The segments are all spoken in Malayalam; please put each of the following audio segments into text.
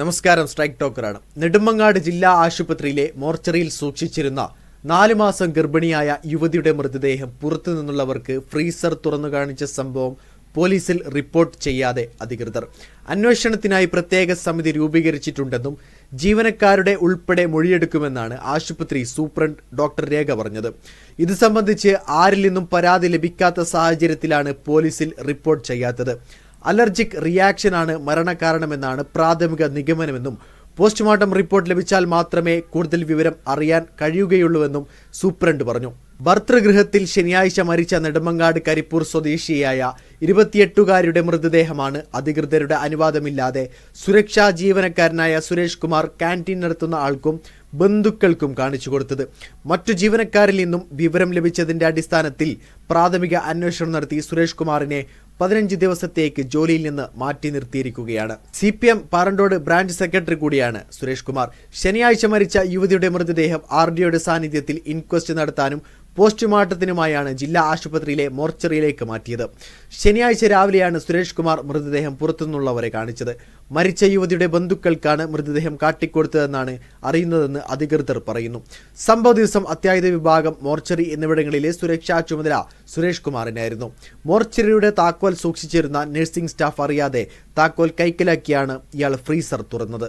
നമസ്കാരം സ്ട്രൈക്ക് ടോക്കറാണ്. നെടുമങ്ങാട് ജില്ലാ ആശുപത്രിയിലെ മോർച്ചറിയിൽ സൂക്ഷിച്ചിരുന്ന നാലു മാസം ഗർഭിണിയായ യുവതിയുടെ മൃതദേഹം പുറത്തു നിന്നുള്ളവർക്ക് ഫ്രീസർ തുറന്നു കാണിച്ച സംഭവം പോലീസിൽ റിപ്പോർട്ട് ചെയ്യാതെ അധികൃതർ. അന്വേഷണത്തിനായി പ്രത്യേക സമിതി രൂപീകരിച്ചിട്ടുണ്ടെന്നും ജീവനക്കാരുടെ ഉൾപ്പെടെ മൊഴിയെടുക്കുമെന്നാണ് ആശുപത്രി സൂപ്രണ്ട് ഡോക്ടർ രേഖ പറഞ്ഞത്. ഇത് സംബന്ധിച്ച് ആരിൽ നിന്നും പരാതി ലഭിക്കാത്ത സാഹചര്യത്തിലാണ് പോലീസിൽ റിപ്പോർട്ട് ചെയ്യാത്തത്. അലർജിക് റിയാക്ഷനാണ് മരണകാരണമെന്നാണ് പ്രാഥമിക നിഗമനമെന്നും പോസ്റ്റ്മോർട്ടം റിപ്പോർട്ട് ലഭിച്ചാൽ മാത്രമേ കൂടുതൽ വിവരം അറിയാൻ കഴിയുകയുള്ളൂവെന്നും സൂപ്രണ്ട് പറഞ്ഞു. ഭർത്തൃഗൃഹത്തിൽ ശനിയാഴ്ച മരിച്ച നെടുമങ്ങാട് കരിപ്പൂർ സ്വദേശിയായ ഇരുപത്തിയെട്ടുകാരുടെ മൃതദേഹമാണ് അധികൃതരുടെ അനുവാദമില്ലാതെ സുരക്ഷാ ജീവനക്കാരനായ സുരേഷ് കുമാർ ക്യാന്റീൻ നടത്തുന്ന ആൾക്കും ബന്ധുക്കൾക്കും കാണിച്ചു കൊടുത്തത്. മറ്റു ജീവനക്കാരിൽ നിന്നും വിവരം ലഭിച്ചതിന്റെ അടിസ്ഥാനത്തിൽ പ്രാഥമിക അന്വേഷണം നടത്തി സുരേഷ് കുമാറിനെ പതിനഞ്ച് ദിവസത്തേക്ക് ജോലിയിൽ നിന്ന് മാറ്റി നിർത്തിയിരിക്കുകയാണ്. C P M Parandode branch secretary കൂടിയാണ് സുരേഷ് കുമാർ. ശനിയാഴ്ച മരിച്ച യുവതിയുടെ മൃതദേഹം ആർ ഡിയുടെ സാന്നിധ്യത്തിൽ ഇൻക്വസ്റ്റ് നടത്താനും പോസ്റ്റ്മോർട്ടത്തിനുമായാണ് ജില്ലാ ആശുപത്രിയിലെ മോർച്ചറിയിലേക്ക് മാറ്റിയത്. ശനിയാഴ്ച രാവിലെയാണ് സുരേഷ് കുമാർ മൃതദേഹം പുറത്തുനിന്നുള്ളവരെ കാണിച്ചത്. മരിച്ച യുവതിയുടെ ബന്ധുക്കൾക്കാണ് മൃതദേഹം കാട്ടിക്കൊടുത്തതെന്നാണ് അറിയുന്നതെന്ന് അധികൃതർ പറയുന്നു. സംഭവ ദിവസം അത്യാഹിത വിഭാഗം മോർച്ചറി എന്നിവിടങ്ങളിലെ സുരക്ഷാ ചുമതല സുരേഷ് കുമാറിനായിരുന്നു. മോർച്ചറിയുടെ താക്കോൽ സൂക്ഷിച്ചിരുന്ന നഴ്സിംഗ് സ്റ്റാഫ് അറിയാതെ താക്കോൽ കൈക്കലാക്കിയാണ് ഇയാൾ ഫ്രീസർ തുറന്നത്.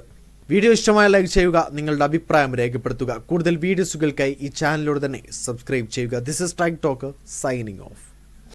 വീഡിയോ ഇഷ്ടമായ ലൈക്ക് ചെയ്യുക നിങ്ങളുടെ അഭിപ്രായം രേഖപ്പെടുത്തുക. കൂടുതൽ വീഡിയോസുകൾക്കായി ഈ ചാനലിലൂടെ തന്നെ സബ്സ്ക്രൈബ് ചെയ്യുക. This is tech talk signing off